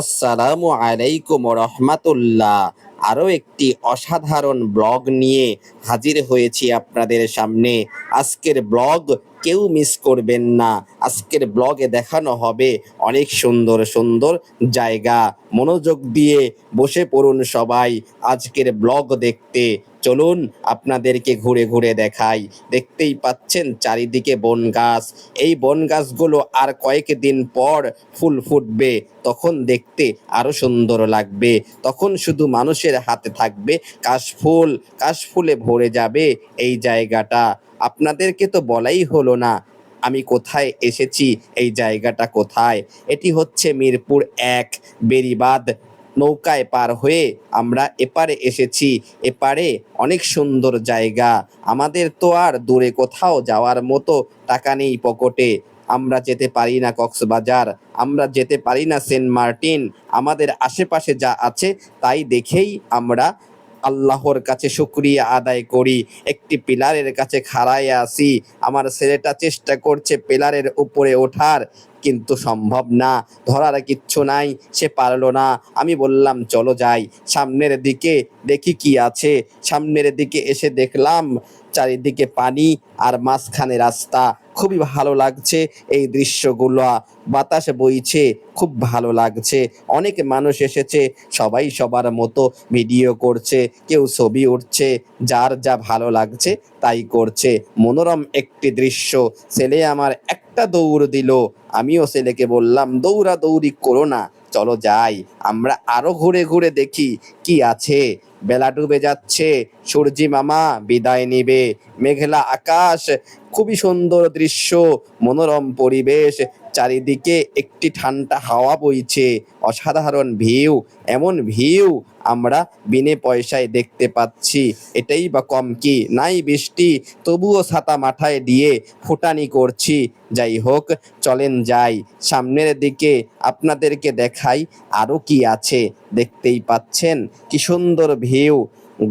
আসসালামু আলাইকুম রহমাতুল্লাহ। আরও একটি অসাধারণ ব্লগ নিয়ে হাজির হয়েছি আপনাদের সামনে। আজকের ব্লগ কেউ মিস করবেন না। আজকের ব্লগে দেখানো হবে অনেক সুন্দর সুন্দর জায়গা। মনোযোগ দিয়ে বসে পড়ুন সবাই। আজকের ব্লগ দেখতে চলুন, আপনাদেরকে ঘুরে ঘুরে দেখাই। দেখতেই পাচ্ছেন চারিদিকে বন গাছ এই বন গাছগুলো আর কয়েকদিন পর ফুল ফুটবে। তখন দেখতে আরও সুন্দর লাগবে। তখন শুধু মানুষের হাতে থাকবে কাশফুল। কাশফুলে ভরে যাবে এই জায়গাটা। আপনাদেরকে তো বলাই হলো না, আমি কোথায় এসেছি, এই জায়গাটা কোথায়? এটি হচ্ছে মিরপুর এক বেরিবাদ নৌকায় পার হয়ে আমরা এপারে এসেছি। এপারে অনেক সুন্দর জায়গা। আমাদের তো আর দূরে কোথাও যাওয়ার মতো টাকা নেই পকেটে। আমরা যেতে পারি না কক্সবাজার, আমরা যেতে পারি না সেন্ট মার্টিন। আমাদের আশেপাশে যা আছে, তাই দেখেই আমরা আল্লাহর কাছে শুক্রিয়া আদায় করি। একটি পিলারের কাছে খাড়ায় আসি আমার ছেলেটা চেষ্টা করছে পিলারের উপরে ওঠার, কিন্তু সম্ভব না। ধরার কিচ্ছু নাই, সে পারল না। আমি বললাম, চলো যাই। সামনের দিকে দেখি কি আছে। সামনের দিকে এসে দেখলাম, চারিদিকে পানি আর মাঝখানে রাস্তা। খুবই ভালো লাগছে এই দৃশ্যগুলো। বাতাস বইছে, খুব ভালো লাগছে। অনেক মানুষ এসেছে, সবাই সবার মতো ভিডিও করছে, কেউ ছবি উঠছে, যার যা ভালো লাগছে তাই করছে। মনোরম একটি দৃশ্য, ছেলে আমার একটা দৌড় দিল। আমিও ছেলেকে বললাম, দৌড়া দৌড়ি করো না, চলো যাই। আমরা আরও ঘুরে ঘুরে দেখি কি আছে। বেলা ডুবে যাচ্ছে, সূর্যি মামা বিদায় নিবে। মেঘলা আকাশ, খুবই সুন্দর দৃশ্য, মনোরম পরিবেশ। চারিদিকে একটি ঠান্ডা হাওয়া বইছে, অসাধারণ ভিউ এমন ভিউ আমরা বিনে পয়সায় দেখতে পাচ্ছি। এটাই বা কম কি? নাই বৃষ্টি, তবুও ছাতা মাথায় দিয়ে ফুটানি করছি। যাই হোক, চলেন যাই। সামনের দিকে আপনাদেরকে দেখাই আরও কি আছে। দেখতেই পাচ্ছেন কি সুন্দর ভিউ।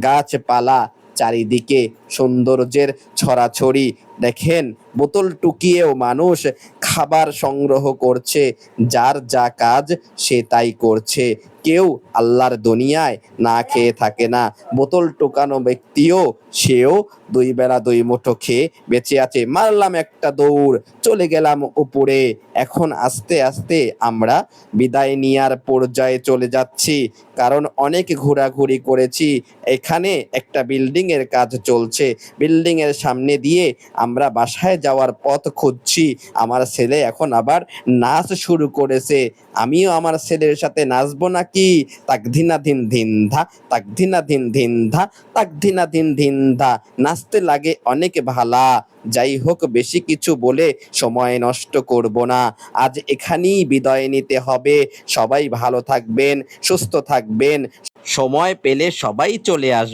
গাছপালা, চারিদিকে সৌন্দর্যের ছড়াছড়ি। দেখেন, বোতল টুকিয়েও মানুষ খাবার সংগ্রহ করছে। যার যা কাজ সে তাই করছে। কেউ আল্লাহর দুনিয়ায় না খেয়ে থাকে না। বোতল টোকানো ব্যক্তিও সেও দুই বেলা দুই মুঠো খেয়ে বেঁচে আছে। মারলাম একটা দৌড়, চলে গেলাম উপরে। এখন আস্তে আস্তে আমরা বিদায় নেওয়ার পর্যায়ে চলে যাচ্ছি, কারণ অনেক ঘোরাঘুরি করেছি। এখানে একটা বিল্ডিং এর কাজ চলছে। বিল্ডিং এর সামনে দিয়ে আমরা বাসায় যাওয়ার পথ খুঁজছি। আমার ছেলে এখন আবার নাচ শুরু করেছে। আমিও আমার ছেলের সাথে নাচবো নাকি তাকধিনা ধিন ধিন ধা তাকধিনা ধিন ধিন ধা তাকধিনা ধিন ধিন ধা। নাচতে লাগে অনেক ভালা। যাই হোক, বেশি কিছু বলে সময় নষ্ট করব না। আজ এখানেই বিদায় নিতে হবে। সবাই ভালো থাকবেন, সুস্থ থাকবেন। সময় পেলে সবাই চলে আসবে।